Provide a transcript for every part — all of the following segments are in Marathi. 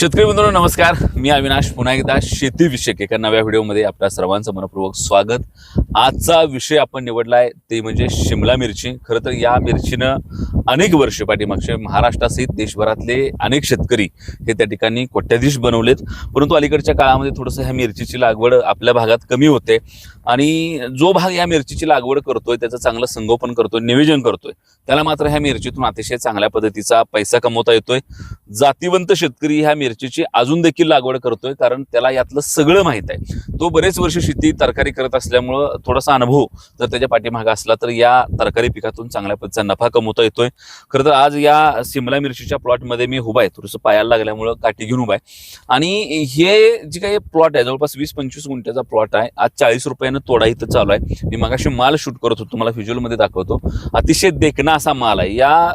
शेतकरी बंधूंनो नमस्कार. मी अविनाश पुन्हा एकदा शेतीविषयक एका नव्या व्हिडिओमध्ये आपल्या सर्वांचं मनपूर्वक स्वागत. आजचा विषय आपण निवडलाय ते म्हणजे शिमला मिरची. खरं तर या मिरचीनं अनेक वर्ष पाठीमागचे महाराष्ट्रासहित देशभरातले अनेक शेतकरी हे त्या ठिकाणी कोट्याधीश बनवलेत. परंतु अलीकडच्या काळामध्ये थोडंसं ह्या मिरचीची लागवड आपल्या भागात कमी होते. आणि जो भाग या मिरचीची लागवड करतोय त्याचं चांगलं संगोपन करतोय नियोजन करतोय त्याला मात्र ह्या मिरचीतून अतिशय चांगल्या पद्धतीचा पैसा कमवता येतोय. जातीवंत शेतकरी ह्या मिरचीची अजून देखील लागवड करतोय कारण त्याला यातलं सगळं माहीत आहे. तो बरेच वर्ष शेती तरकारी करत असल्यामुळं थोडासा अनुभव जर त्याच्या पाठीमागा असला तर या तरकारी पिकातून चांगल्या पद्धतीचा नफा कमवता येतोय. खरं तर आज या सिमला मिरचीच्या प्लॉटमध्ये मी उभा आहे. थोडंसं पायाला लागल्यामुळं काठी घेऊन उभा आहे. आणि हे जे काही प्लॉट आहे जवळपास वीस पंचवीस गुंठ्याचा प्लॉट आहे. आज चाळीस रुपयानं तोडा इथं चालू आहे. मी मगाशी माल शूट करत होतो तुम्हाला व्हिज्युअलमध्ये दाखवतो. अतिशय देखणा असा माल आहे. या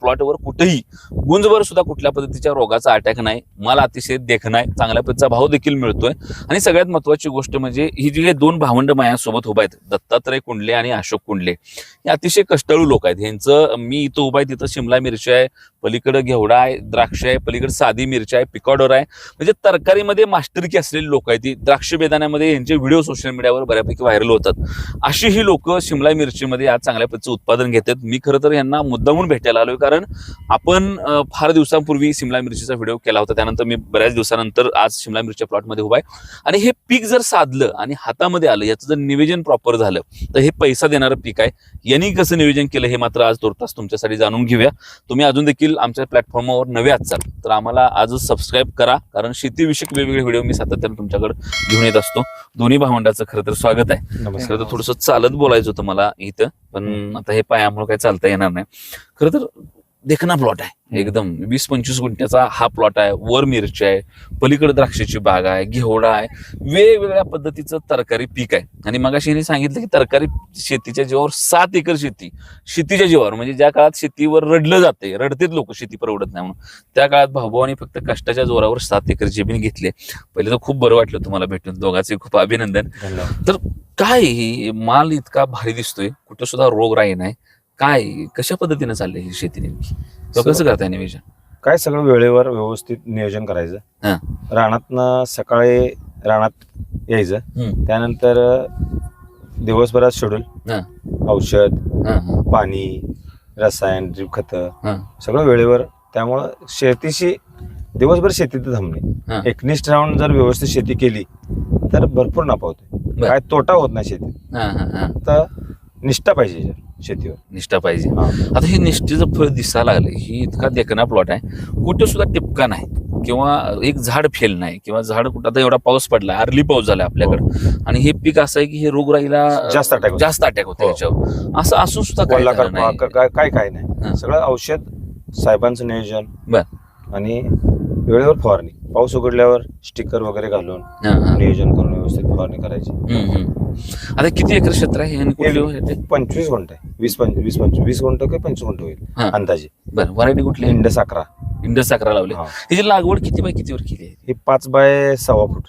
प्लॉटवर कुठेही गुंजवर सुद्धा कुठल्या पद्धतीच्या रोगाचा अटॅक नाही. मला अतिशय देखणा आहे. चांगल्या पद्धतीचा भाव देखील मिळतोय. आणि सगळ्यात महत्वाची गोष्ट म्हणजे ही जी हे दोन भावंड मायासोबत उभा आहेत दत्तात्रय कुंडले आणि अशोक कुंडले. हे अतिशय कष्टाळू लोक आहेत. ह्यांचं मी इथं उभा आहे तिथं शिमला मिरची आहे पलीकडे घेवडा आहे द्राक्ष आहे पलीकडे साधी मिरची आहे पिकॉडर आहे. म्हणजे तरकारीमध्ये मास्टरकी असलेली लोक आहेत ती. द्राक्ष बेदाण्यामध्ये यांचे व्हिडिओ सोशल मीडियावर बऱ्यापैकी व्हायरल होतात. अशी ही लोक शिमला मिरचीमध्ये आज चांगल्या पद्धतीचं उत्पादन घेतात. मी खरं तर यांना मुद्दामून भेटायला आलोय. कारण आपण फार दिवसांपूर्वी शिमला मिरचीचा व्हिडिओ केला होता. त्यानंतर मी बऱ्याच दिवसानंतर आज शिमला मिरच्या प्लॉटमध्ये उभा आहे. आणि हे पीक जर साधलं आणि हातामध्ये आलं याचं जर नियोजन प्रॉपर झालं तर हे पैसा देणारं पीक आहे. यांनी कसं नियोजन केलं हे मात्र आज तुर्तास तुमच्यासाठी जाणून घेऊया. तुम्ही अजून देखील आमच्या प्लॅटफॉर्मवर नवे असाल तर आम्हाला आजच सबस्क्राईब करा कारण शेतीविषयक वेगवेगळे व्हिडिओ मी सातत्यानं तुमच्याकडे घेऊन येत असतो. दोन्ही भावंडाचं खरं तर स्वागत आहे. खरं तर थोडंसं चालत बोलायचं होतं मला इथं पण आता हे पायामुळे काही चालता येणार नाही. खरं तर देखना प्लॉट आहे. एकदम. वीस पंचवीस गुंठ्याचा हा प्लॉट आहे. वर मिरची आहे. पलीकडे द्राक्षाची बाग आहे. घेवडा आहे. वेगवेगळ्या पद्धतीचं तरकारी पीक आहे. आणि मगाशी यांनी सांगितलं की तरकारी शेतीच्या जीवावर सात एकर शेती. शेतीच्या जीवावर. म्हणजे ज्या काळात शेतीवर रडलं जाते रडतेच लोक शेती परवडत नाही म्हणून. त्या काळात भाऊभावानी फक्त कष्टाच्या जोरावर सात एकर जमीन घेतली. पहिले तर खूप बरं वाटलं तुम्हाला भेटून. दोघांचे खूप अभिनंदन. धन्यवाद. काय ही माल इतका भारी दिसतोय. कुठं सुद्धा रोग राही नाही. काय कशा पद्धतीने चाललंय ही शेती नेमकी तो कसं करताय नियोजन काय सगळं वेळेवर व्यवस्थित नियोजन करायचं हा. रानातनं सकाळी रानात यायचं हम्म. त्यानंतर दिवसभरात शेड्यूल हा. औषध हा, हा, पाणी रसायन ड्रीप खतं हा. सगळं वेळेवर त्यामुळं शेतीशी दिवसभर शेतीत हा. थांबणे एकनिष्ठ राहून जर व्यवस्थित शेती केली तर भरपूर नफा होते बर. काय तोटा होत नाही शेतीत हा, हा, हा. तर निष्ठा पाहिजे शेतीवर. निष्ठा पाहिजे. हा. आता हे निष्ठेचं फळ दिसायला लागलं ही इतका देखना प्लॉट आहे. कुठं सुद्धा टिपका नाही. किंवा एक झाड फेल नाही. किंवा झाड कुठं आता एवढा पाऊस पडला अर्ली पाऊस झाला आपल्याकडे. आणि हे पीक असं आहे की हे रोगराईला जास्त होतो. जास्त अटॅक होतो हो. याच्यावर. असं असून सुद्धा काय काय हा. नाही. सगळं औषध साहेबांचं नियोजन बर. आणि वेळेवर फवारणी. पाऊस उघडल्यावर स्टिकर वगैरे घालून हा, हा. नियोजन करून व्यवस्थित फवारणी करायची. हम्म, हम्म. आता किती एकर क्षेत्र आहे आणि कुठली? पंचवीस गुंठ. आहे वीस पंच वीस पंचवीस वीस गुंठ किंवा पंचवीस गुंठ होईल हा. अंदाजे. बरं व्हरायटी कुठली इंडस अकरा इंडस अकरा लावले. हा. त्याची लागवड किती बाय कितीवर केली आहे? ही पाच बाय सव्वा फूट.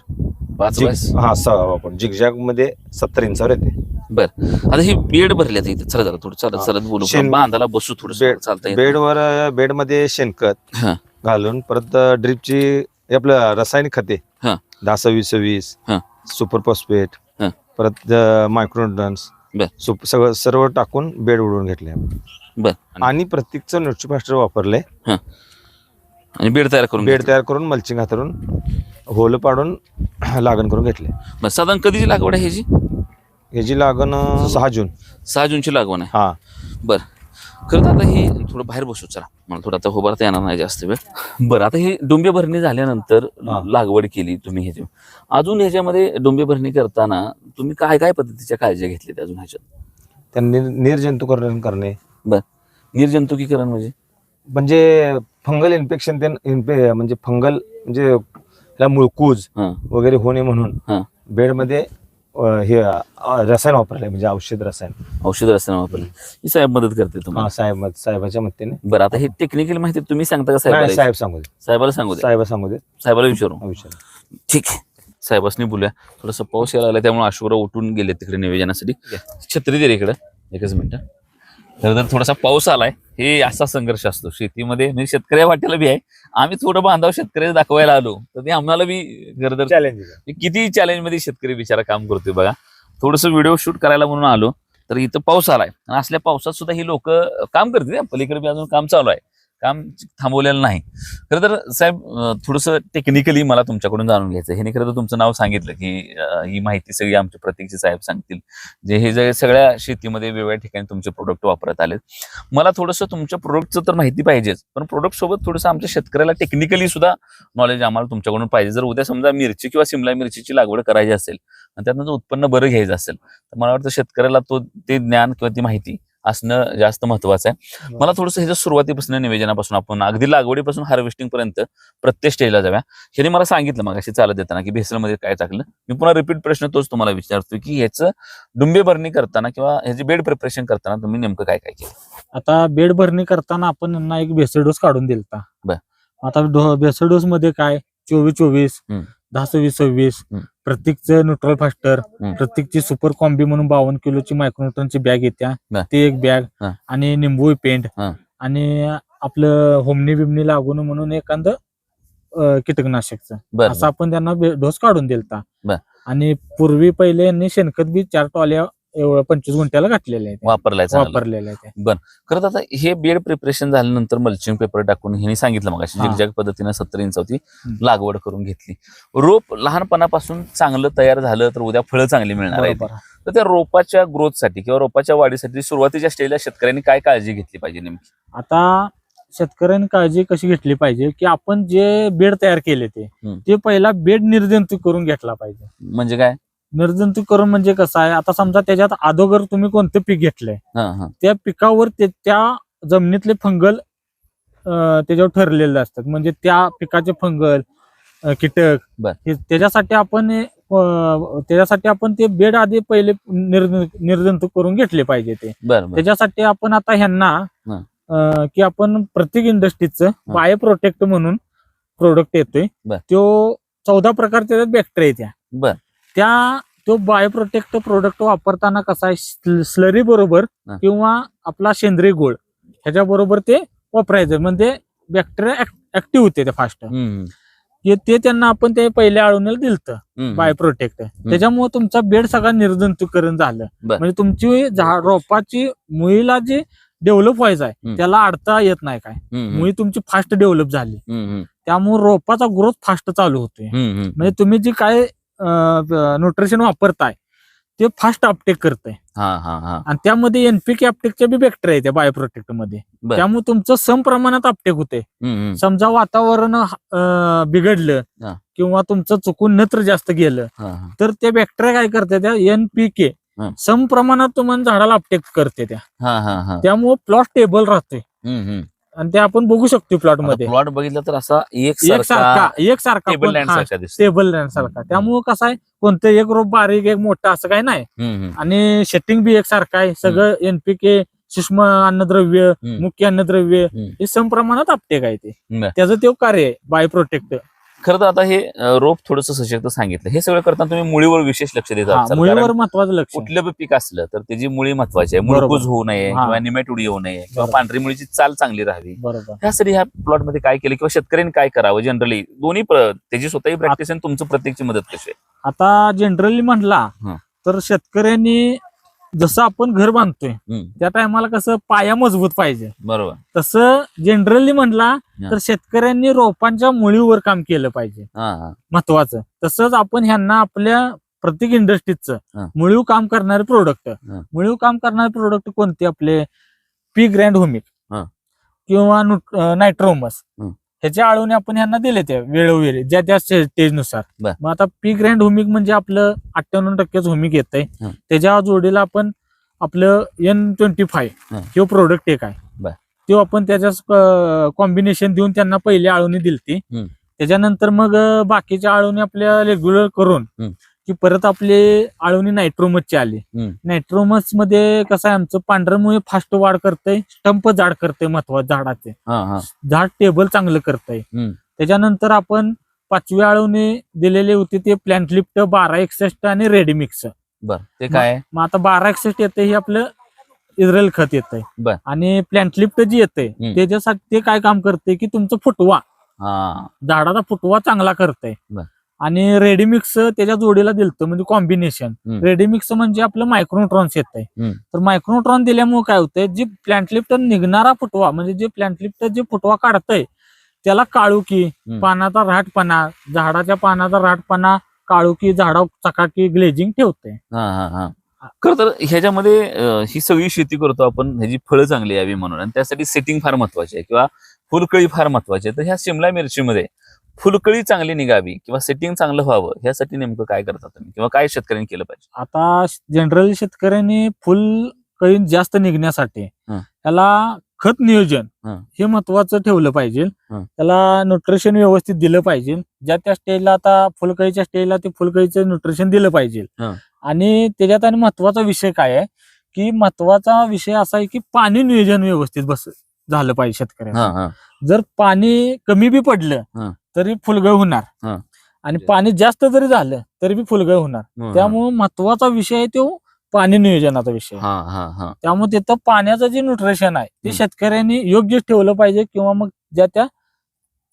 पाच जिग- बाय हा सव्वा फूट. जिगजॅगमध्ये सत्तर इंचावर येते. बर. आता ही बेड भरली आता इथे. चला जरा थोडं चालत हा. चालत बोलू. शेण- बांधाला बसू थोडं बेड- चालता बेडवर बेडमध्ये शेणखत हा. घालून परत ड्रिपची आपलं रासायनिक खते. हा. दहा सव्वीस सव्वीस हा. सुपर फॉस्फेट हा. परत मायक्रोडन्स बर. सगळं सर्व टाकून बेड उडवून घेतले बर. आणि- आणि प्रत्येकचं न्यूट्रीफास्टर वापरले. आणि बेड तयार करून बेड. तयार करून मल्चिंग हातरून होल पाडून लागण करून घेतले. बरं, साधारण कधीची लागवड आहे ह्याची? ह्याची लागण अं, सहा जून. सहा जूनची लागवड आहे. हा. बर. खरं तर आता हे थोडं बाहेर बसू चला. मला थोडं आता उभारता येणार नाही जास्त वेळ. बरं आता हे डोंबे भरणी झाल्यानंतर. लागवड केली तुम्ही ह्याची. अजून ह्याच्यामध्ये डोंबे भरणी करताना तुम्ही काय काय पद्धतीच्या काळजी घेतली अजून ह्याच्यात? त्यांनी निर्जंतुकरण करणे. निर्जंतुकीकरण म्हणजे? म्हणजे फंगल इन्फेक्शन ते इन्फे म्हणजे फंगल म्हणजे त्याला मुळकूज हा. वगैरे होणे म्हणून हा. बेडमध्ये अं, हे अं, रसायन वापरले म्हणजे औषध रसायन. औषध रसायन वापरली ही साहेब मदत करते हा तुम्हाला साहेब साहेबाच्या मतेने बरं आता हे टेक्निकल माहिती तुम्ही सांगता का नाही, साहेब साहेब सांगू दे. साहेबाला सांगू दे. साहेब सांगू दे. साहेबाला विचारू. विचार. ठीक आहे. साहेबांनी बोलूया. थोडंसं पाऊस यायला लागला त्यामुळे अशुभराव उठून गेले तिकडे निवेदनासाठी. छत्री दे रे इकडं. एकच मिनिट. खरं तर थोडासा पाऊस आलाय हे असा संघर्ष असतो. शेतीमध्ये म्हणजे शेतकऱ्या वाट्याला बी आहे. आम्ही थोडं बांधाव शेतकऱ्याला दाखवायला आलो तर ते आम्हाला बी खरं तर चॅलेंज किती चॅलेंजमध्ये शेतकरी बिचारा काम करतोय बघा. थोडस व्हिडिओ शूट करायला म्हणून आलो तर इथं पाऊस आलाय. आणि असल्या पावसात सुद्धा ही लोक काम करते पलीकडे बी अजून काम चालू आहे. काम थांबवलेलं नाही. खरं तर साहेब थोडंसं टेक्निकली मला तुमच्याकडून जाणून घ्यायचं ह्याने खरं तर तुमचं नाव सांगितलं की ही माहिती सगळी आमचे प्रतीकचे साहेब सांगतील. जे हे जे सगळ्या शेतीमध्ये वेगवेगळ्या ठिकाणी तुमचे प्रोडक्ट वापरत आलेत. मला थोडंसं तुमच्या प्रोडक्टचं तर माहिती पाहिजेच. पण प्रोडक्ट सोबत थोडंसं आमच्या शेतकऱ्याला टेक्निकली सुद्धा नॉलेज आम्हाला तुमच्याकडून पाहिजे. जर उद्या समजा मिरची किंवा सिमला मिरचीची लागवड करायची असेल आणि त्यातनं जर उत्पन्न बरं घ्यायचं असेल तर मला वाटतं शेतकऱ्याला तो ते ज्ञान किंवा ती माहिती असणं जास्त महत्वाचं आहे. मला थोडंसं ह्याच्या सुरुवातीपासून निवेदनापासून आपण अगदी लागवडीपासून हार्वेस्टिंग पर्यंत प्रत्येक स्टेजला जाव्या ह्याने मला सांगितलं मग अशी चालत देताना की भेसळमध्ये काय टाकलं. मी पुन्हा रिपीट प्रश्न तोच तुम्हाला विचारतो की ह्याचं डुंबे भरणी करताना किंवा ह्याची बेड प्रिपरेशन करताना तुम्ही नेमकं काय काय केलं? आता बेड भरणी करताना आपण यांना एक बेसल डोस काढून दिलता. बर. आता बेसल डोस मध्ये काय? चोवीस चोवीस. दहा सव्वीस सव्वीस. प्रत्येकचं न्यूट्रल फास्टर हम्म. प्रत्येकची सुपर कॉम्बी म्हणून बावन्न किलोची मायक्रोन्यूटनची बॅग येत्या बर. ती एक बॅग हा. आणि निंबू पेंट हा. आणि आपलं होमनी बिमनी लागून म्हणून एखादं अं, कीटकनाशकचं बरं असं आपण त्यांना डोस काढून दिलता बर. आणि पूर्वी पहिले यांनी शेणखत बी चार टॉल्या एवढं पंचवीस गुंठ्याला घातलेले आहेत वापरलाय चांगलं. वापरलेले आहेत खरं तर आता हे बेड प्रिपरेशन झाल्यानंतर मल्चिंग पेपर टाकून ह्यांनी सांगितलं मग अशी हा. झिगझॅग पद्धतीने सत्तर इंचावती हम्म. लागवड करून घेतली. रोप लहानपणापासून चांगलं तयार झालं तर उद्या फळं चांगली मिळणार आहेत बरोबर. तर त्या रोपाच्या ग्रोथसाठी किंवा रोपाच्या वाढीसाठी सुरुवातीच्या स्टेजला शेतकऱ्यांनी काय काळजी घेतली पाहिजे नेमकी? आता शेतकऱ्यांनी काळजी कशी घेतली पाहिजे की आपण जे बेड तयार केले ते हम्म. ते पहिला बेड निर्जंतुक करून घेतला पाहिजे. म्हणजे काय? निर्जंतुक करून म्हणजे कसं आहे? आता समजा त्याच्यात अगोदर तुम्ही कोणतं पीक घेतलंय हा हा. त्या पिकावर ते त्या जमिनीतले फंगल त्याच्यावर ठरलेले असतात. म्हणजे त्या पिकाचे फंगल अं, कीटक बर. हे त्याच्यासाठी आपण अं, त्याच्यासाठी आपण ते बेड आधी पहिले निर्ज- निर्जंतुक करून घेतले पाहिजे ते. बरं बरं. त्याच्यासाठी आपण आता ह्यांना हं. अं, की आपण प्रत्येक इंडस्ट्रीचं बायो प्रोटेक्ट म्हणून प्रोडक्ट येतोय. बर. तो चौदा प्रकारच्या बॅक्टेरिया बर. त्या तो बायो प्रोटेक्ट प्रोडक्ट वापरताना कसा आहे? स्लरी बरोबर. किंवा आपला सेंद्रिय गोळ. ह्याच्या बरोबर ते वापरायचं म्हणजे बॅक्टेरिया ऍक्टिव्ह होते ते फास्ट ते त्यांना आपण ते पहिल्या आळवणीला दिलतं हम्म, बायो प्रोटेक्ट त्याच्यामुळे तुमचा बेड सगळा निर्जंतुकरण झालं. म्हणजे तुमची झाड रोपाची मुळीला जे डेव्हलप व्हायचं आहे. त्याला अडथळा येत नाही काय. मुळी तुमची फास्ट डेव्हलप झाली. त्यामुळे रोपाचा ग्रोथ फास्ट चालू होतोय. म्हणजे तुम्ही जे काय न्यूट्रिशन वापरताय ते फास्ट अपटेक करतंय हा हा हा आणि त्यामध्ये एनपीके अपटेकच्या बी बॅक्टेरिया येते बायोप्रोटेक्टमध्ये बर. त्यामुळे तुमचं सम प्रमाणात अपटेक होते हम्म, हम्म. समजा वातावरण अं, बिघडलं हा. किंवा तुमचं चुकून नत्र जास्त गेलं हा, हा. तर त्या बॅक्टेरिया काय करते त्या एनपीके हं. सम प्रमाणात तुम्हाला झाडाला अपटेक करते त्या हा हा हा त्यामुळे प्लॉट स्टेबल राहते हम्म, हम्म. आणि ते आपण बघू शकतो प्लॉटमध्ये. प्लॉट बघितला तर असा एक सारखा एक सारखा टेबल लँड सारखा स्टेबल लँड सारखा त्यामुळे कसं आहे कोणतं एक रोप बारीक एक मोठा असं काही नाही. आणि सेटिंग बी एक सारखं आहे. सगळं एनपीके सूक्ष्म अन्नद्रव्य. मुख्य अन्नद्रव्य. हे सम प्रमाणात अपटेक आहे ते. त्याचं ते कार्य आहे बाय प्रोटेक्ट खरं तर आता हे रोप थोडस सशक्त सांगितलं हे सगळं करताना तुम्ही मुळीवर विशेष लक्ष देत आहात सर. मुळीवर महत्वाचं लक्ष. कुठलं बी पीक असलं तर त्याची मुळी महत्वाची आहे. मुळकूज होऊ नये. किंवा निमेटुडी येऊ नये किंवा. पांढरी मुळीची चाल चांगली राहावी बरोबर त्यासाठी ह्या प्लॉटमध्ये काय केलं किंवा शेतकऱ्यांनी काय करावं जनरली दोन्ही त्याची स्वतःही प्रॅक्टिस आणि तुमचं प्रत्येकची मदत कशी आहे आता जनरली म्हटला हं. तर शेतकऱ्यांनी जसं आपण घर बांधतोय त्या टायमाला कसं पाया मजबूत पाहिजे बरोबर तसं जनरली म्हणला. तर शेतकऱ्यांनी रोपांच्या मुळीवर काम केलं पाहिजे महत्वाचं तसंच आपण ह्यांना आपल्या प्रत्येक इंडस्ट्रीचं हा. मुळीव काम करणारे प्रोडक्ट. मुळीव काम करणारे प्रोडक्ट कोणते आपले पी ग्रँड होमिक. किंवा नायट्रोमस. ह्याच्या आळवणे आपण ह्यांना दिले ते वेळोवेळी ज्या त्या स्टेजनुसार बर. मग आता पी ग्रँड होमिक म्हणजे आपलं अठ्ठ्याण्णव टक्केच होमिक येत आहे हं. त्याच्या जोडीला आपण आपलं एन ट्वेंटी फाय हं. हे प्रोडक्ट एक आहे. तो आपण त्याच्या कॉम्बिनेशन देऊन त्यांना पहिली आळवणी दिलती हं. त्याच्यानंतर मग अं, बाकीच्या आळवणी आपल्या रेग्युलर करून हं. की परत आपले आळवणी नायट्रोमसची आली. नायट्रोमसमध्ये कसं आहे आमचं पांढऱ्यामुळे फास्ट वाढ करतंय स्टंप जाड करतंय महत्वाचं झाडाचे हा हा झाड टेबल चांगलं करतंय. त्याच्यानंतर आपण पाचवी आळवणी दिलेले होते ते प्लॅन्ट लिफ्ट बारा एकसष्ट आणि रेडी मिक्स बर ते काय आहे? मग आता बारा एकसष्ट येते हे आपलं इस्रायल खत येतंय बर. आणि प्लांट लिफ्ट जे येतंय हम्म. त्याच्यासाठी ते काय काम करते की तुमचं फुटवा हा झाडाचा फुटवा चांगला करतंय बर. आणि रेडीमिक्स त्याच्या जोडीला दिलतं म्हणजे कॉम्बिनेशन. रेडीमिक्स म्हणजे आपलं मायक्रोन्युट्रॉन्स येत आहे. तर मायक्रोन्युट्रॉन दिल्यामुळे काय होतंय जे प्लांट लिफ्ट निघणारा फुटवा म्हणजे जे प्लांट लिफ्ट जे फुटवा काढतंय त्याला काळुकी. पानाचा राहटपणा झाडाच्या पानाचा राहटपणा काळुकी झाडा चकाकी ग्लेजिंग ठेवते खर तर ह्याच्यामध्ये ही सगळी शेती करतो आपण ह्याची फळं चांगली यावी म्हणून आणि त्यासाठी सेटिंग फार महत्वाची आहे किंवा फुलकळी फार महत्वाची आहे तर ह्या शिमला मिरचीमध्ये फुलकळी चांगली निघावी किंवा सेटिंग चांगलं व्हावं ह्यासाठी नेमकं काय करता तुम्ही किंवा काय शेतकऱ्यांनी केलं पाहिजे आता जनरल शेतकऱ्यांनी फुल कळी जास्त निघण्यासाठी. त्याला खत नियोजन हं. महत्वाचं ठेवलं पाहिजे. त्याला न्यूट्रिशन व्यवस्थित दिलं पाहिजे ज्या त्या स्टेजला आता फुलकळीच्या स्टेजला ते फुलकळीचं न्यूट्रिशन दिलं पाहिजे. आणि त्याच्यात आणि महत्त्वाचा विषय काय आहे की महत्त्वाचा विषय असा आहे की पाणी नियोजन व्यवस्थित बस झालं पाहिजे शेतकऱ्यांना जर पाणी कमी बी. पडलं तरी फुलगळ होणार हं. आणि पाणी जास्त जरी झालं तरी बी फुलगळ होणार हा, त्यामुळे महत्त्वाचा विषय आहे तो पाणी नियोजनाचा विषय हा हा हा त्यामुळे तिथं पाण्याचं जे न्यूट्रिशन आहे ते हम्म. शेतकऱ्यांनी योग्य ठेवलं पाहिजे किंवा मग ज्या त्या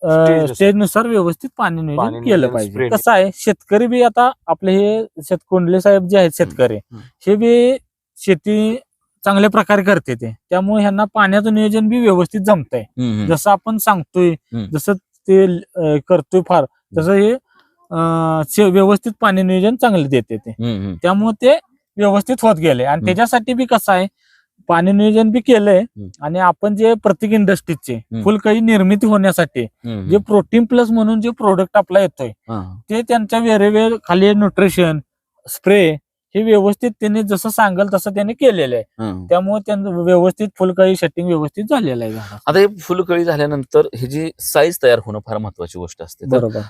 Stage स्टेजनुसार व्यवस्थित पाणी नियोजन पाणी केलं नियोजन, पाहिजे. कसं आहे शेतकरी बी आता आपले हे शेतकोंडले साहेब जे आहेत शेतकरी हम्म. हे बी शेती चांगल्या प्रकारे करते ते त्यामुळे ह्यांना पाण्याचं नियोजन बी व्यवस्थित जमतंय हम्म, हम्म. जसं आपण सांगतोय हम्म. जसं ते करतोय फार तसं हे व्यवस्थित पाणी नियोजन चांगलं देते ते. त्यामुळे ते व्यवस्थित होत गेले आणि. त्याच्यासाठी बी कसं आहे पाणी नियोजन बी केलंय. आणि आपण जे प्रत्येक इंडस्ट्रीजचे हम्म. फुलकळी निर्मिती होण्यासाठी जे प्रोटीन प्लस म्हणून जे प्रोडक्ट आपला येतोय ते त्यांच्या वेळेवेळ खाली न्यूट्रिशन स्प्रे हे व्यवस्थित त्यांनी जसं सांगेल तसं त्यांनी केलेलं आहे हा. त्यामुळे त्यांचं व्यवस्थित फुलकळी सेटिंग व्यवस्थित झालेलं आहे झाडाचं. आता हे फुलकळी झाल्यानंतर हे जी साईज तयार होणं फार महत्वाची गोष्ट असते तर बरोबर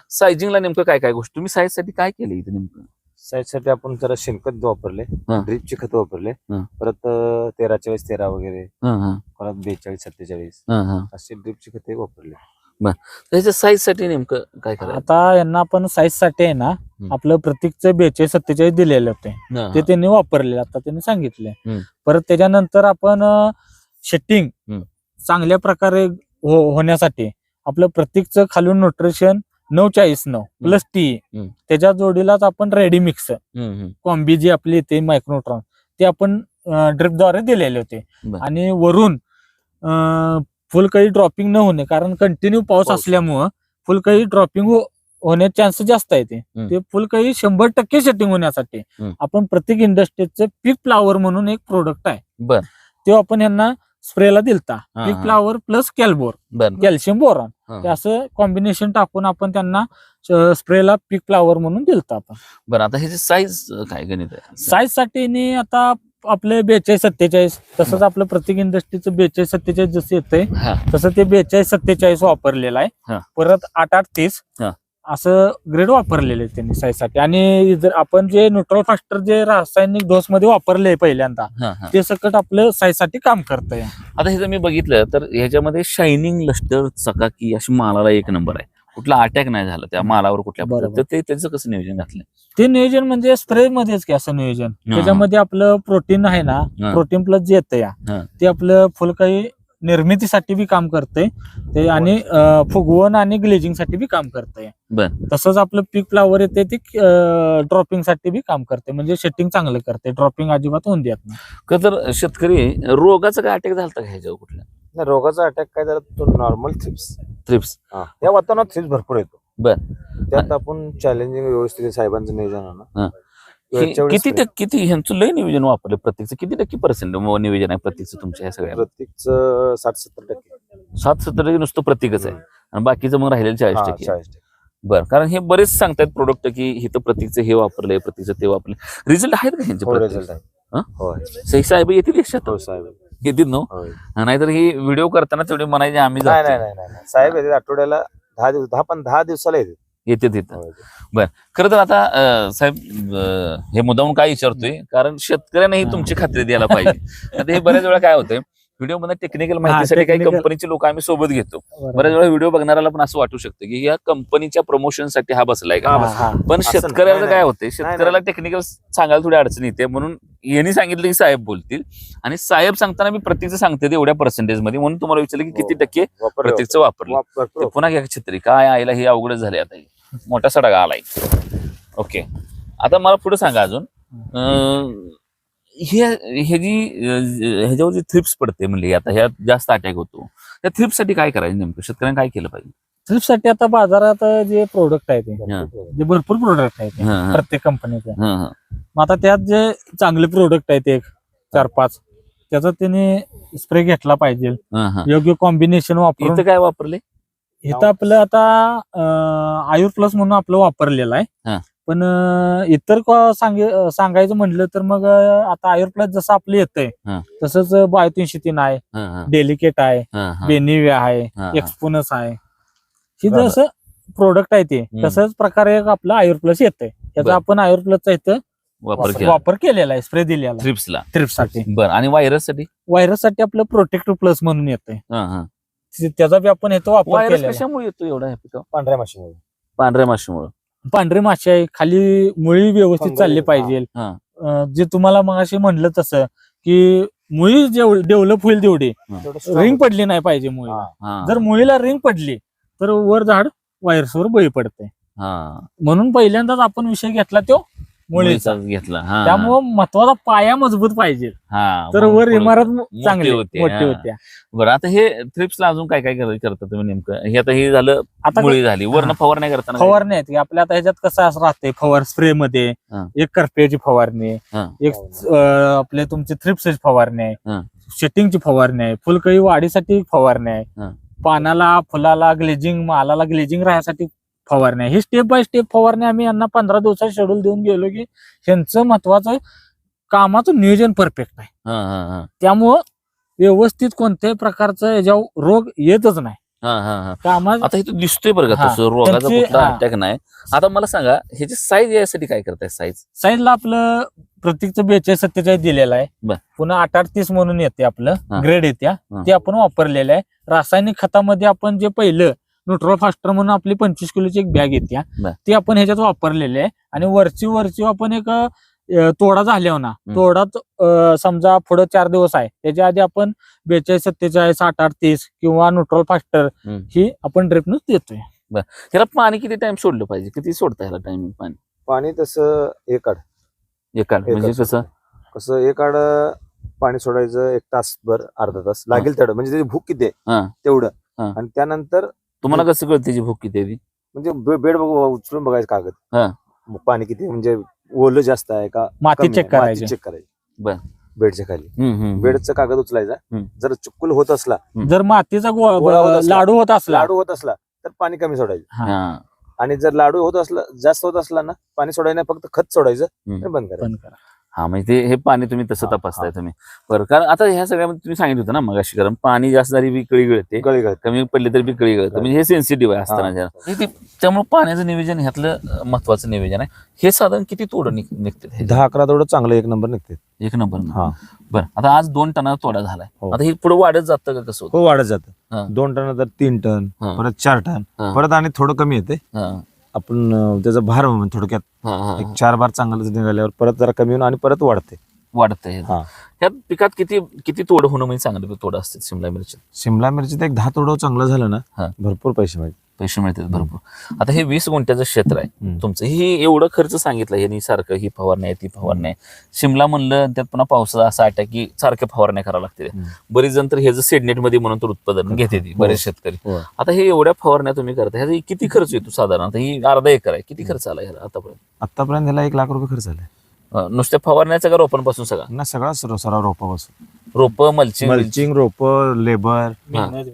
नेमकं काय काय गोष्ट तुम्ही साईजसाठी काय केलं इथे नेमकं साईजसाठी आपण जरा शेणखत वापरले हा. ड्रीपचे खत वापरले हा. परत अं, तेरा चाळीस तेरा वगैरे हा, हा, परत बेचाळीस सत्तेचाळीस हा, हा. असे ड्रीपचे खते वापरले त्याच्या साईजसाठी नेमकं काय करायचं आता यांना आपण साईजसाठी आहे ना आपलं प्रतीकचं बेचाळीस सत्तेचाळीस दिलेले होते हा, ते त्यांनी वापरले आता त्यांनी सांगितले हम्म. परत त्याच्यानंतर आपण शेटिंग हम्म. चांगल्या प्रकारे हो- होण्यासाठी आपलं प्रत्येकचं खालून न्यूट्रिशन नऊ चाळीस नऊ प्लस टी हम्म. त्याच्या जोडीलाच आपण रेडी मिक्स हम्म, हम्म. कॉम्बी जी आपली येते मायक्रोट्रॉन ते आपण ड्रिपद्वारे दिलेले होते बर. आणि वरून अं, फुलकळी ड्रॉपिंग न होणे कारण कंटिन्यू पाऊस पाऊस. असल्यामुळं फुलकळी ड्रॉपिंग होण्याचे चान्सेस जास्त आहे ते हम्म. ते फुलकळी शंभर टक्के सेटिंग होण्यासाठी हम्म. आपण प्रत्येक इंडस्ट्रीचं पीक फ्लावर म्हणून एक प्रोडक्ट आहे बर ते आपण यांना स्प्रेला दिलता हा, पीक हा. फ्लावर प्लस कॅल्बोर बर कॅल्शियम बोरॉन हा. ते असं कॉम्बिनेशन टाकून आपण त्यांना स्प्रेला पीक फ्लावर म्हणून दिलता आपण बरं आता ह्याची साईज काय गणित आहे साईजसाठी नी आता आपले बेचाळीस सत्तेचाळीस तसंच आपलं प्रत्येक इंडस्ट्रीचं बेचाळीस सत्तेचाळीस जसं येतंय हा. तसं ते बेचाळीस सत्तेचाळीस वापरलेलं हा. आहे परत आठ आठ तीस हा. असं ग्रेड वापरलेले आहेत त्यांनी साईजसाठी. आणि जर आपण जे न्यूट्रल फास्टर जे रासायनिक डोस मध्ये वापरले पहिल्यांदा हा हा. ते सकट आपलं साईजसाठी काम करतंय. आता हे जर मी बघितलं तर ह्याच्यामध्ये शायनिंग लस्टर चकाकी अशी मालाला एक नंबर आहे. कुठला अटॅक नाही झाला त्या मालावर कुठल्या. बरोबर. तर ते त्याचं कसं नियोजन घातलं ते नियोजन म्हणजे स्प्रे मध्येच की असं नियोजन. त्याच्यामध्ये आपलं प्रोटीन आहे ना हा. प्रोटीन प्लस जे येतं या. ते आपलं फुलकाई निर्मितीसाठी बी काम करतंय. ते आणि अं, फुगवण आणि ग्लेजिंगसाठी बी काम करतंय. बर. तसंच आपलं पीक फ्लावर येते ते ड्रॉपिंगसाठी बी काम करते म्हणजे शेटिंग चांगलं करते ड्रॉपिंग अजिबात होऊन देत नाही. का तर शेतकरी रोगाचा काय अटॅक झाला का ह्याच्यावर कुठल्या? नाही, रोगाचा अटॅक काय झाला तो नॉर्मल थ्रिप्स थ्रिप्स या वातावरणात थ्रिप्स भरपूर येतो. बर. त्यात आपण चॅलेंजिंग व्यवस्थित साहेबांचं नियोजन आहे हा. ना हे किती टक्के किती ह्यांचं लय नियोजन वापरलं प्रत्येकचं? किती टक्के पर्सेंट नियोजन आहे प्रत्येकचं तुमच्या ह्या सगळ्या प्रत्येकचं साठ सत्तर टक्के. सात सत्तर टक्के नुसतं प्रत्येकच आहे. आणि बाकीचं मग राहिलेलं चाळीस हा, टक्के. बरं कारण हे बरेच सांगतात प्रोडक्ट की इथं प्रत्येकचं हे वापरलंय प्रत्येकचं ते वापरलंय. रिझल्ट आहेत का ह्यांचे हो? रिझल्ट हा? आहे होय. सही साहेब येतील एकशात हो साहेब येतील ना होय. नाहीतर ही व्हिडिओ करताना तेवढे म्हणायचे आम्ही नाही. नाही नाही नाही साहेब येते आठवड्याला दहा दिवस दहा पण दहा दिवसाला येते येते तिथं. खरं तर आता अं, साहेब अं, हे मुद्दाम काय विचारतोय? कारण शेतकऱ्यांनाही तुमची खात्री द्यायला पाहिजे. आता हे बऱ्याच वेळा काय होतंय व्हिडिओमध्ये टेक्निकल माहितीसाठी काही. कंपनीचे लोक आम्ही सोबत घेतो. बऱ्याच वेळा व्हिडिओ बघणाऱ्याला पण असं वाटू शकतं की या कंपनीच्या प्रमोशनसाठी हा बसलाय का? हा, हा. पण शेतकऱ्याला काय. होते शेतकऱ्याला टेक्निकल सांगायला थोडी अडचण येते. म्हणून यांनी सांगितलं की साहेब बोलतील. आणि साहेब सांगताना मी प्रत्येकचं सांगते एवढ्या पर्सेंटेजमध्ये. म्हणून तुम्हाला विचारलं की किती टक्के प्रत्येकचं वापरलं. पुन्हा घ्या छत्री. काय आईला हे अवघडच झाले आता. हे. मोठा सडा आलाय. ओके. आता मला पुढे सांगा अजून. हे हे जी ह्याच्यावर जी थ्रिप्स पडते म्हणजे आता ह्या जास्त अटॅक होतो. त्या थ्रिप्ससाठी काय करायचं नेमकं? शेतकऱ्यांनी काय केलं पाहिजे? साठी आता बाजारात जे प्रोडक्ट आहे ते हा. जे भरपूर प्रोडक्ट आहेत प्रत्येक कंपनीचे. मग आता त्यात जे चांगले प्रोडक्ट आहेत एक चार पाच त्याचा त्याने स्प्रे घेतला पाहिजे. योग्य कॉम्बिनेशन वापरून. काय वापरले? इथं आपलं आता आयुर प्लस म्हणून आपलं वापरलेलं. आहे. पण इतर क- सांगे- अं, सांगायचं म्हटलं तर मग आता आयुर प्लस जसं आपलं येतंय. तसंच बायो तीनशे तीन आहे डेलिकेट आहे. बेनिव्या आहे. एक्सपोनस आहे ही. जसं प्रोडक्ट आहे ते. तसंच प्रकारे एक आपलं आयुर प्लस येतंय त्याचा. आपण आयुर प्लसचा इथं वापर केला वापर केलेला आहे स्प्रे दिलेला आहे थ्रिप्सला थ्रिप्ससाठी बरं आणि व्हायरससाठी व्हायरससाठी आपलं प्रोटेक्टिव्ह प्लस म्हणून येतंय हं, हं. त्याचा बी आपण इथं वापर. कशामुळे येतो एवढा? पांढऱ्या माशीमुळे पांढऱ्या माशीमुळे पांढरे मासे आहे खाली मुळी व्यवस्थित चालली. पाहिजे. जे तुम्हाला मग असे म्हणलं तसं की मुळी डेव्हलप होईल तेवढी. रिंग पडली नाही पाहिजे मुळी जर मुळीला रिंग पडली तर वर झाड व्हायरसवर बळी पडते. हा. म्हणून पहिल्यांदाच आपण विषय घेतला तो मुळीचा मुळीचाच घेतला हा त्यामुळं महत्त्वाचा पाया मजबूत पाहिजे हा तर वर इमारत चांगली होते, मोठी हा. होत्या बरं आता हे थ्रिप्सला अजून काय काय कर- करता तुम्ही नेमकं हे आता हे झालं आता मुळी झाली वरनं हा. फवारणी करताना काय? फवारणी आहेत की आपल्या आता ह्याच्यात कसं असं राहते फवार स्प्रे मध्ये हा. एक करप्याची फवारणी हा. एक अं, आपले तुमची थ्रिप्सची फवारणी हा. आहे शेटिंगची फवारणी आहे फुलकळी वाढीसाठी फवारणी हा. आहे पानाला फुलाला ग्लेजिंग मालाला ग्लेजिंग राहण्यासाठी फवारणी आहे ही स्टेप बाय स्टेप फवारणी आम्ही यांना पंधरा दिवसात शेड्यूल देऊन गेलो की ह्यांचं महत्वाचं कामाचं नियोजन परफेक्ट आहे हा, हा, हा. त्यामुळं व्यवस्थित कोणत्याही प्रकारचं याच्यावर रोग येतच नाही हा, हा, हा. कामा आता इथं दिसतोय बरं का हा. तसं रोगाचा कुठला हा. अटॅक नाही आता मला सांगा ह्याची साईज यासाठी काय करताय साईज साईजला आपलं प्रत्येकचं बेचाळीस सत्तेचाळीस दिलेलं आहे. पुन्हा आठ आठ तीस म्हणून येते हा. आपलं ग्रेड येत्या हा. ते आपण वापरलेलं आहे रासायनिक खतामध्ये आपण जे पहिलं न्यूट्रो फास्टर म्हणून आपली पंचवीस किलोची एक बॅग येत्या बर. ती आपण ह्याच्यात वापरलेली आहे. आणि वरची वरची आपण एक तोडा झाल्यावर ना. तोडात समजा पुढे चार दिवस आहे त्याच्या आधी आपण बेचाळीस सत्तेचाळीस आठ आठ तीस किंवा न्यूट्रल फास्टर. ही आपण ड्रिपनच देतोय. ह्याला पाणी किती टाइम सोडलं पाहिजे? किती सोडता ह्याला टाइमिंग पाणी? पाणी तसं एक आड. एका म्हणजे एकच कसं? कसं एक आड पाणी सोडायचं एक तासभर अर्धा तास लागेल तेवढं. म्हणजे त्याची भूक किती आहे? हा. तेवढं. आणि त्यानंतर तुम्हाला कसं कळतं त्याची भूक किती आहे ती? म्हणजे बे- बेड बघ- उचलून बघायचं हा. कागद पाणी किती आहे, म्हणजे ओलं जास्त आहे का माती कमी चेक आहे? माती करायची चेक करायची. बेडच्या खाली हम्म, हम्म, हम्म. बेडचा कागद उचलायचा हम्म. जर चुकुल होत असला जर मातीचा गो- गोळा होत असला. लाडू होत असला लाडू होत असला तर पाणी कमी सोडायचं हा. हा. आणि जर लाडू होत असला जास्त होत असला ना पाणी सोडायचं नाही फक्त खत सोडायचं हम्म. आणि बंद करायचं बंद करा हा म्हणजे ते हे पाणी तुम्ही तसं तपासताय. तुम्ही. बरं कारण आता ह्या सगळ्यामध्ये तुम्ही सांगितलं होतं ना मगाशी कारण पाणी जास्त झाली बी कळी गळते. गळी गळत. कमी पडले तरी बी कळी गळते. म्हणजे हे सेन्सिटिव्ह आहे असताना जरा. हे ते- त्यामुळे पाण्याचं नियोजन ह्यातलं महत्वाचं नियोजन आहे. हे साधारण किती तोड निघ- निघते? दहा अकरा तेवढं चांगलं एक नंबर निघते एक नंबर हा. बरं आता आज दोन टनाचा तोडा झालाय. हो. आता हे पुढे वाढत जातं का कसं होतं? हो वाढत हा. जातं दोन टन तर तीन टन हा. परत चार टन हा. परत आणि थोडं कमी येते. हा, आपण त्याचा भार म्हणजे थोडक्यात. हा, हा, एक चार बार चांगलं निघाल्यावर परत जरा कमी होऊन आणि परत वाढते. वाढतंय हा. ह्यात पिकात किती किती तोड होणं म्हणजे चांगलं? तोड असते शिमला मिरची शिमला मिरची एक दहा तोडं चांगलं झालं हा. ना भरपूर पैसे मिळतील पैसे मिळतात भरपूर. आता हे वीस गुंठ्याचं क्षेत्र आहे. तुमचं हे एवढं खर्च सांगितलं यांनी सारखं ही फवारणी आहे ती फवारणी आहे. शिमला म्हणलं त्यात पुन्हा पावसाचा असा अटॅक की सारख्या फवारण्या करावं लागते. बरेच जण तर ह्याचं सेडनेटमध्ये म्हणून तर उत्पादन घेते ती बरेच शेतकरी. हो. आता हे एवढ्या फवारण्या तुम्ही करता ह्याचा किती खर्च येतो साधारण? आता ही अर्धा एकर आहे किती खर्च आला ह्याला आतापर्यंत? आतापर्यंत याला एक लाख रुपये खर्च अं, नुसत्या फवारण्याचा का रोपांपासून सगळा? ना सगळा सर- सराव रोपापासून. रोप मल्चिंग मल्चिंग रोप लेबर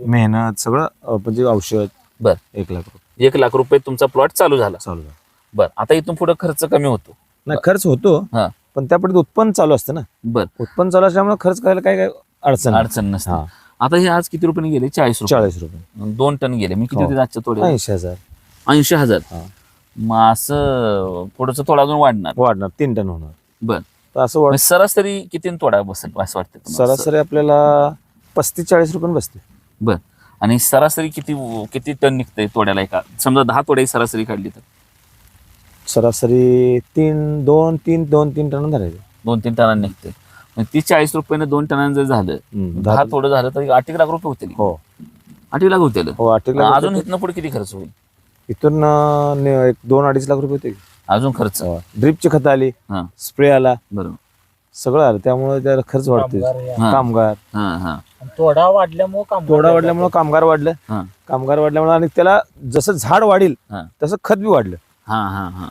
मेहनत सगळं म्हणजे औषध बर. एक लाख रुपये. एक लाख रुपये तुमचा प्लॉट चालू झाला. चालू झालं. बर. आता इथून पुढे खर्च कमी होतो. नाही खर्च होतो हा. पण त्यापडे उत्पन्न चालू असतं ना. बर. उत्पन्न चालू असल्यामुळे खर्च करायला काय काय अडचण. अडचण नसते. हा. आता हे आज किती रुपयाने गेले? चाळीस रुपये. चाळीस रुपये. दोन टन गेले. मी किती हो. होते आजच्या तोडे ऐंशी हजार. ऐंशी हजार. हा. मग असं पुढचं थोडा अजून वाढणार. वाढणार. तीन टन होणार. बर. तर असं वाढ सरासरी किती तोडा बसेल? असं वाटतं तुम्हाला? सरासरी आपल्याला पस्तीस चाळीस रुपये बसते बर. आणि सरासरी किती किती टन निघतंय तोड्याला एका? समजा दहा तोड्या सरासरी काढली तर. सरासरी तीन दोन तीन दोन तीन टन धरायचे. दोन तीन टनांनी निघते मग तीस चाळीस रुपयानं दोन टनांनी जर झालं दहा थोडं झालं तर आठ एक लाख रुपये होतील. हो. आठ एक लाख होतील. हो आठ एक लाख अजून. इथनं पुढे किती खर्च होईल? इथून एक दोन अडीच लाख रुपये होते अजून खर्च. ड्रिपची खत आली. हा. स्प्रे आला. बरोबर. सगळं आलं. त्यामुळे त्याला खर्च वाढतोय. कामगार तोडा वाढल्यामुळे कामगार तोडा वाढल्यामुळे कामगार वाढलं. हा. कामगार वाढल्यामुळे आणि त्याला जसं झाड वाढील हा. तसं खत बी वाढलं. हा हा हा.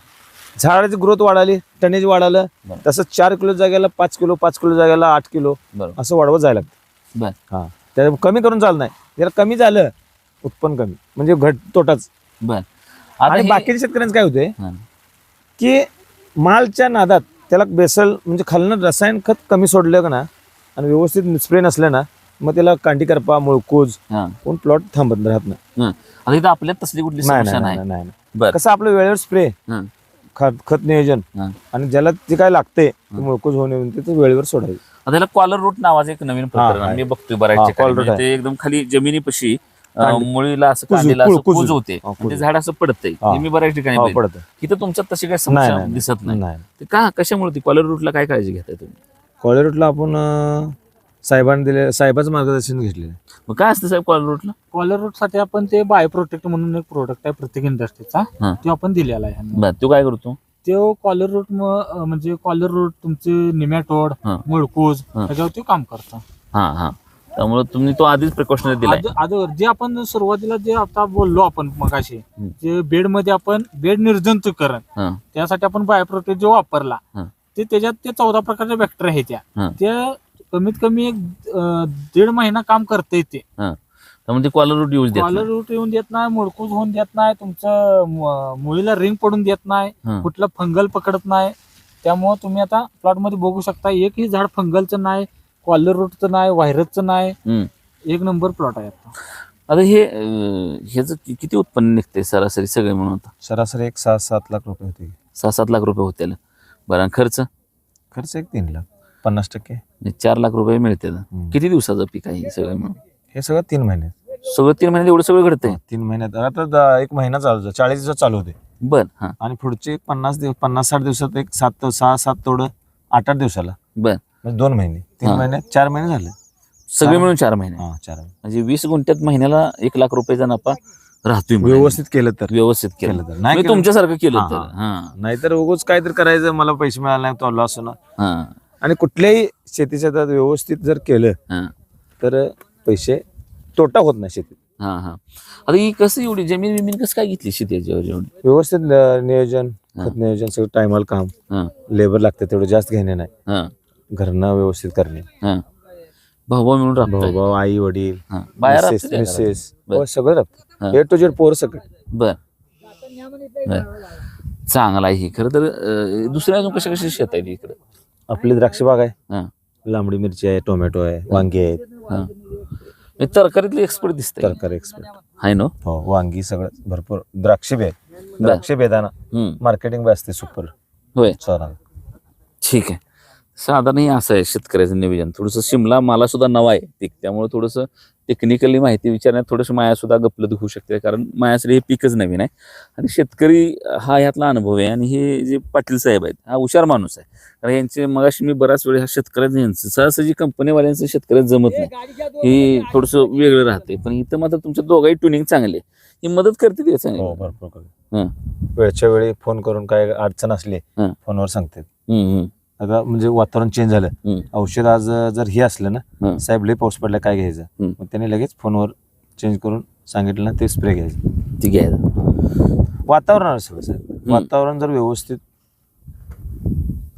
झाडाची ग्रोथ वाढाली टनेज वाढालं. तसं चार किलो जागेला पाच किलो पाच किलो जागेला आठ किलो असं वाढवत जायला लागतं. हा. त्याला कमी करून चालत नाही. जर कमी झालं उत्पन्न कमी म्हणजे घट तोटाच. बर. आता आणि हे- बाकीच्या शेतकऱ्यांचं काय होतंय? हा. की मालच्या नादात त्याला बेसल म्हणजे खालनं रसायन खत कमी सोडलं का ना आणि व्यवस्थित स्प्रे नसलं ना मग त्याला कांडी करपा मुळकूज हा. कोण प्लॉट थांबत राहत नाही. हा. आता इथं आपल्यात तसली कुठली नाही समस्या नाही नाही. नाही, नाही बर. कसं आपलं वेळेवर स्प्रे हा. खत खत नियोजन हा. आणि ज्याला जे काय लागते ते मुळकूज होणे म्हणते ते वेळेवर सोडायचं. आता याला कॉलर रूट नावाचं एक नवीन प्रकरण हा. मी बघतोय बऱ्याच हा, ठिकाणी. collar root म्हणजे ते एकदम खाली जमिनीपाशी अं, कांडी. मुळीला असं कुजू, कांडीला कुळ- असं कुजू. कुज होते. हा, आणि ते कुजू. झाड असं पडतंय. हा. हे मी बऱ्याच ठिकाणी हो, बघितलं. पडतं इथं तुमच्यात तशी काही नाही समस्या नाही, दिसत नाही. नाही. ते का? कशामुळे ती कॉलर रूटला काय काळजी घेताय तुम्ही? कॉलेरूटला आपण अं, साहेबांनी दिले साहेबाचं मार्गदर्शन घेतलेलं मग काय असतं साहेब कॉलर रूटला कॉलर रूटसाठी आपण ते बाय प्रोटेक्ट म्हणून एक प्रोडक्ट आहे प्रत्येक इंडस्ट्रीचा हा. तो आपण दिलेला आहे ह्यांना. बर तू काय करतो तो कॉलर रूट म्हणजे कॉलर रूट तुमचे निमॅटोड हा. मुळकूज हा. त्याच्यावर ते काम करतं हा हा त्यामुळे तुम्ही तो आधीच प्रिकॉशनरी दिलाय आद- अगोदर जे आपण सुरुवातीला जे आता बोललो आपण मगाशी हम्म. जे बेडमध्ये आपण बेड निर्जंतुकरण हा त्यासाठी आपण बायोप्रोटेक्ट जो वापरला हा. ते त्याच्यात ते चौदा प्रकारच्या बॅक्टेरिया आहेत त्या हा. त्या कमीत कमी एक अं, दीड महिना काम करते ते हा. त्यामुळे ते कॉलर रूट यूज देत कॉलर नाही. रूट येऊन देत नाही मुळकूज होऊन देत नाही तुमचं म- मुळीला रिंग पडून देत नाही हा. कुठलं फंगल पकडत नाही. त्यामुळे तुम्ही आता प्लॉटमध्ये बघू शकता एकही झाड फंगलचं नाही कॉलर रूटचं नाही व्हायरसचं नाही. हम्म. एक नंबर प्लॉट आहे आता. आता हे अं, ह्याचं कि- किती उत्पन्न निघते सरासरी सगळे म्हणून आता? सरासरी एक सात सात लाख रुपये होते. सहा सात लाख रुपये होतील बरं आणि खर्च? खर्च एक तीन लाख. पन्नास टक्के. म्हणजे चार लाख रुपये मिळते. किती दिवसाचं पीक आहे हे सगळं मिळून हे सगळं तीन महिने. सगळं तीन महिन्यात एवढं सगळं घडतंय? तीन महिन्यात. आता द- एक महिना चालू चाळीस दिवसात चालू होते. बर हा. आणि पुढचे पन्नास दिवस पन्नास साठ दिवसात एक सात सहा सात तोडं आठ आठ दिवसाला. बर. म्हणजे दोन महिने. तीन हा. महिन्यात चार महिने झाले. सगळे मिळून चार महिने. हा चार महिने. म्हणजे वीस गुंठ्यात महिन्याला एक लाख रुपयाचा नफा राहतोय म्हणायचं. व्यवस्थित केलं तर. व्यवस्थित केलं. केलं तर. नाही म्हणजे केलं- तुमच्यासारखं केलं हा, तर. हा. नाहीतर उगोच काहीतरी करायचं मला पैसे मिळाले नाही तो लॉस होणार. हा. आणि कुठल्याही शेतीच्या त्यात व्यवस्थित जर केलं तर पैसे तोटा होत नाही शेतीत. हा हा. आता ही कसं एवढी जमीन बिमीन कसं काय घेतली शेतीच्यावर एवढी? व्यवस्थित न- नियोजन. खत नियोजन सगळं टायमाला काम. हा. लेबर लागते तेवढं जास्त घेणे नाही. हा. घरनं व्यवस्थित करणे. हा. भाऊ भाऊ मिळून भाऊ राहतो भाऊ आई वडील हा. बाहेर मिसेस? मिसेस. हो, सगळं हा. ए टू जेड पोर सगळं. बर. बर. चांगला आहे ही. खरं तर अं, दुसऱ्या अजून कशा कशा शेत आहे इकडे? आपली द्राक्ष बाग आहे. हा. लांबडी मिरची आहे टोमॅटो आहे वांगी आहेत. तरकारीतले एक्सपर्ट दिसतंय. तरकारी एक्सपर्ट आहे ना? हो वांगी सगळं भरपूर. द्राक्ष बी आहे द्राक्ष बेदाना मार्केटिंग बी असते सुपर होय. ठीक आहे. साधारण हे असं आहे शेतकऱ्याचं नियोजन थोडंसं शिमला मला सुद्धा नवा आहे. पीक त्यामुळे थोडंसं टेक्निकली माहिती विचारण्यात थोडंसं माया सुद्धा गपलत होऊ शकते. कारण मायासाठी हे पीकच नवीन आहे. आणि शेतकरी हा ह्यातला अनुभव आहे. आणि हे जे पाटील साहेब आहेत हा हुशार माणूस आहे. कारण यांचे मगाशी मी बराच वेळ ह्या शेतकऱ्यांचं यांचं सहसाजी कंपनीवाल्यांचं शेतकऱ्यात जमत नाही हे थोडंसं वेगळं राहते पण इथं मात्र तुमच्या दोघाही ट्युनिंग चांगले ही मदत करते ते चांगली. हं. वेळच्या वेळी फोन करून काय अडचण असली. फोनवर सांगते. आता म्हणजे वातावरण चेंज झालं. औषध आज जर हे असलं ना. साहेब लय पाऊस पडला काय घ्यायचं. मग त्याने लगेच फोनवर चेंज करून सांगितलं ना ते स्प्रे घ्यायचं. ती घ्यायचं वातावरण सगळं साहेब. वातावरण जर व्यवस्थित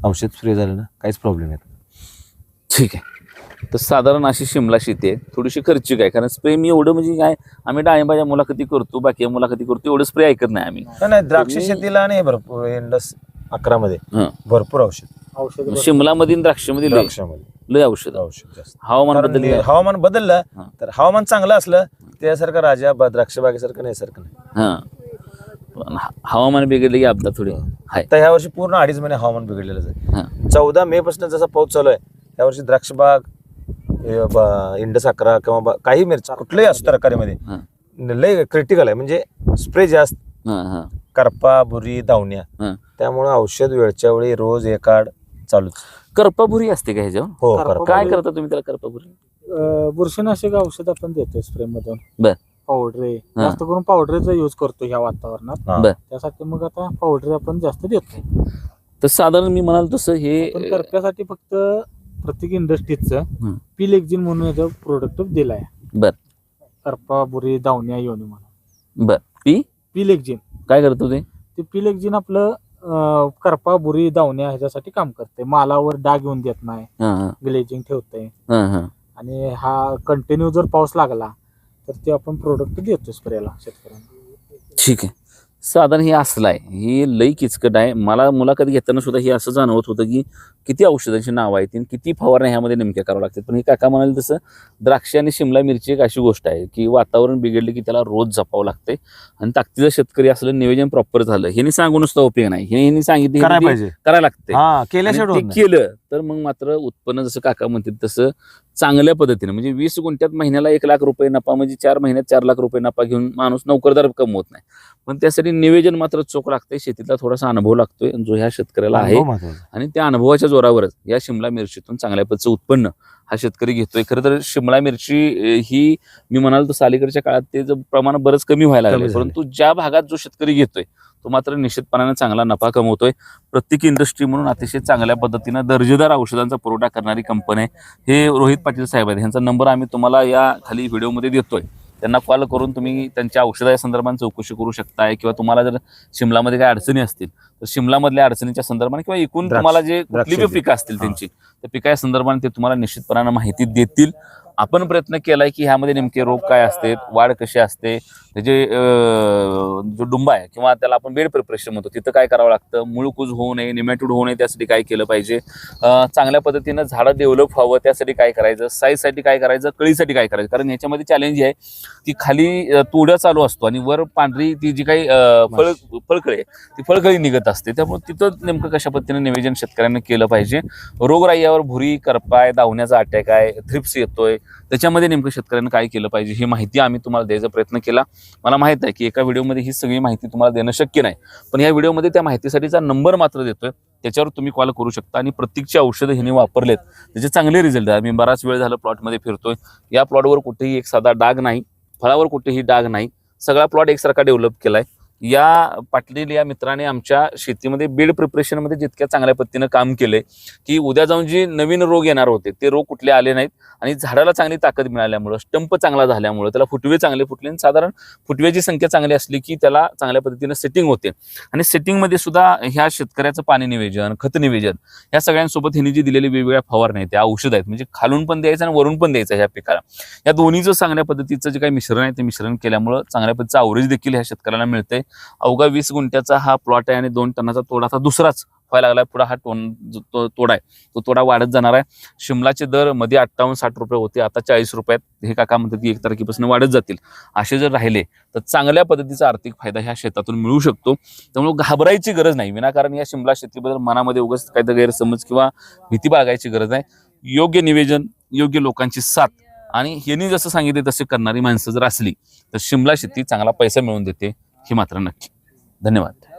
औषध स्प्रे झालं ना काहीच प्रॉब्लेम येत नाही. ठीक आहे. तर साधारण अशी शिमला शेती आहे. थोडीशी खर्चिक आहे कारण स्प्रे मी एवढं म्हणजे काय आम्ही डाळिंबाच्या मुलाखती करतो बाकी मुलाखती करतो एवढं स्प्रे ऐकत नाही आम्ही. नाही, नाही द्राक्ष शेतीला नाही भरपूर इंडस अकरा मध्ये. हं. भरपूर औषध. औषध शिमलामध्ये आणि द्राक्षमध्ये लय द्राक्षामध्ये. लय औषध. औषध जास्त. हवामान कारण नि- हवामान बदललं हा. तर हवामान चांगलं असलं त्यासारखं राजा ब- द्राक्ष बागेसारखं नाही सारखं नाही. हा. पण ह- हवामान बिघडलं की अपघात थोडी आहे तर ह्या वर्षी पूर्ण अडीच महिने हवामान बिघडलेलं आहे. हा. चौदा मे पासून जसा पाऊस चालू आहे या वर्षी द्राक्ष बाग हे ब- इंडस अकरा किंवा ब- काही मिरची कुठलंही असतं तरकारीमध्ये हा. लय क्रिटिकल आहे. म्हणजे स्प्रे जास्त. हा हा. करपा बुरी दावण्या. हा. त्यामुळे औषध वेळच्या वेळी रोज एक आड चालूच. करपाभुरी असते का ह्याच्यावर हो करपा- करपा काय करता तुम्ही त्याला करपाभुरी? अं, बुरशीनाशक औषध आपण देतो स्प्रे मधून बर. पावडरे. हा. जास्त करून पावडरेचा यूज करतो ह्या वातावरणात. हा. बर. त्यासाठी मग आता पावडर आपण जास्त देतो तर साधारण मी म्हणाल तसं हे करप्यासाठी फक्त प्रत्येक इंडस्ट्रीजचं हं. पिल एक्झिन म्हणून याचा प्रोडक्ट दिलाय. बर. करपा बुरी दावण्या योनी म्हणून. बर. पी? पिल एक्झिन काय करतो ते? ते पिल एक्झिन आपलं करपा बुरी दावण्या ह्याच्यासाठी काम करते. मालावर डाग येऊन देत नाही. ग्लेजिंग ठेवते. आणि हा कंटिन्यू जर पाऊस लागला तर ते आपण प्रोडक्ट देतो स्प्रेला शेतकऱ्यांना. ठीक आहे. साधारण हे असलं आहे ही लई किचकट आहे. मला मुलाखत घेताना सुद्धा हे असं जाणवत होतं की किती औषधांची नावं आहेत आणि किती फवारण्या ह्यामध्ये नेमक्या करावं लागतात. पण हे काका म्हणाले तसं द्राक्ष आणि शिमला मिरची एक अशी गोष्ट आहे की वातावरण बिघडले की त्याला रोज जपावं लागते आणि ताकदीचं शेतकरी असलं नियोजन प्रॉपर झालं. ह्यांनी सांगून नुसता उपयोग नाही. हे ह्यांनी सांगितलं करायला हे लागते हा. केलं तर मग मात्र उत्पन्न जसं काका म्हणतात तसं चांगल्या पद्धतीने म्हणजे वीस गुंठ्यात महिन्याला एक लाख रुपये नफा म्हणजे चार महिन्यात चार लाख रुपये नफा घेऊन माणूस नोकरदार कमवत नाही. पण त्यासाठी नियोजन मात्र चोख लागतंय. शेतीतला थोडासा अनुभव लागतोय. जो ह्या शेतकऱ्याला आहे. आणि त्या अनुभवाच्या जोरावरच या शिमला मिरचीतून चांगल्या पद्धतीचं उत्पन्न हा शेतकरी घेतोय. खरं तर शिमला मिरची ही मी म्हणाल तर अलीकडच्या काळात ते प्रमाण बरंच कमी व्हायला लागलं. परंतु ज्या भागात जो शेतकरी घेतोय तो मात्र निश्चितपणाने चांगला नफा कमवतोय. प्रत्येक इंडस्ट्री म्हणून अतिशय चांगल्या पद्धतीनं दर्जेदार औषधांचा पुरवठा करणारी कंपनी आहे. हे रोहित पाटील साहेब आहेत. ह्यांचा नंबर आम्ही तुम्हाला या खाली व्हिडिओमध्ये देतोय. त्यांना कॉल करून तुम्ही त्यांच्या औषधा संदर्भात चौकशी करू शकताय किंवा तुम्हाला जर शिमलामध्ये काही अडचणी असतील तर शिमलामधल्या अडचणीच्या संदर्भाने किंवा एकूण तुम्हाला जे कुठली. पिकं असतील. त्यांची त्या पिका संदर्भाने ते तुम्हाला निश्चितपणानं माहिती देतील आपण प्रयत्न केला आहे की ह्यामध्ये नेमके रोग काय असते वाढ कशी असते त्याचे जो डुंबा आहे किंवा त्याला आपण बेड प्रिपरेशन म्हणतो तिथं काय करावं लागतं? मुळकूज होऊ नये निमॅट्यूड होऊ नये त्यासाठी काय केलं पाहिजे? चांगल्या पद्धतीनं झाडं डेव्हलप व्हावं त्यासाठी काय करायचं? साईजसाठी काय करायचं? कळीसाठी काय करायचं? कारण याच्यामध्ये चॅलेंज आहे की खाली तोड्या चालू असतो आणि वर पांढरी ती जी काही फळ फळकळी आहे ती फळकळी निघत असते. त्यामुळे तिथं नेमकं कशा पद्धतीने निवेदन शेतकऱ्यांनी केलं पाहिजे? रोगराईयावर भुरी करपाय दावण्याचा अटॅक आहे थ्रिप्स येतोय त्याच्यामध्ये नेमकं शेतकऱ्यांनी काय केलं पाहिजे ही माहिती आम्ही तुम्हाला द्यायचा प्रयत्न केला. मला माहीत आहे की एका व्हिडिओमध्ये ही सगळी माहिती तुम्हाला देणं शक्य नाही. पण या व्हिडिओमध्ये त्या माहितीसाठीचा नंबर मात्र देतोय. त्याच्यावर तुम्ही कॉल करू शकता आणि प्रत्येकची औषधं ह्यांनी वापरलेत. त्याचे चांगले रिझल्ट आहे. मी बराच वेळ झाला प्लॉटमध्ये फिरतोय. या प्लॉटवर कुठेही एक साधा डाग नाही. फळावर कुठेही डाग नाही. सगळा प्लॉट एकसारखा डेव्हलप केला आहे या पाटील या मित्राने आमच्या शेतीमध्ये बीड प्रिपरेशनमध्ये जितक्या चांगल्या पद्धतीनं काम केलंय की उद्या जाऊन जे नवीन रोग येणार होते ते रोग कुठले आले नाहीत आणि झाडाला चांगली ताकद मिळाल्यामुळं स्टंप चांगला झाल्यामुळं त्याला फुटवे चांगले फुटले आणि साधारण फुटव्याची संख्या चांगली असली की त्याला चांगल्या पद्धतीनं सेटिंग होते. आणि सेटिंगमध्ये सुद्धा ह्या शेतकऱ्याचं पाणी निवेदन खत निवेदन ह्या सगळ्यांसोबत हिने जी दिलेली वेगवेगळ्या फवारण्या आहेत त्या औषध आहेत म्हणजे खालून पण द्यायचं आणि वरून पण द्यायचं ह्या पिकाला. या दोन्हीचं चांगल्या पद्धतीचं जे काही मिश्रण आहे ते मिश्रण केल्यामुळं चांगल्या पद्धतीचं अवरेज देखील ह्या शेतकऱ्याला मिळतंय. अवघा वीस गुंठ्याचा हा प्लॉट आहे आणि दोन टनाचा तोडाचा दुसराच व्हायला लागला पुढे हा टोन जो तो- तोडा आहे तो तोडा वाढत जाणार आहे. शिमलाचे दरमध्ये अठ्ठावन्न साठ रुपये होते. आता चाळीस रुपयात हे काका म्हणतात की एक तारखेपासून वाढत जातील. असे जर राहिले तर चांगल्या पद्धतीचा आर्थिक फायदा ह्या शेतातून मिळू शकतो. त्यामुळे घाबरायची गरज नाही. विनाकारण या शिमला शेतीबद्दल मनामध्ये उगाच काहीतरी गैरसमज किंवा भीती बाळगायची गरज नाही. योग्य निवेदन योग्य लोकांची साथ आणि यांनी जसं सांगितले तसे करणारी माणसं जर असली तर शिमला शेती चांगला पैसा मिळवून देते. हे मात्र नक्की. धन्यवाद.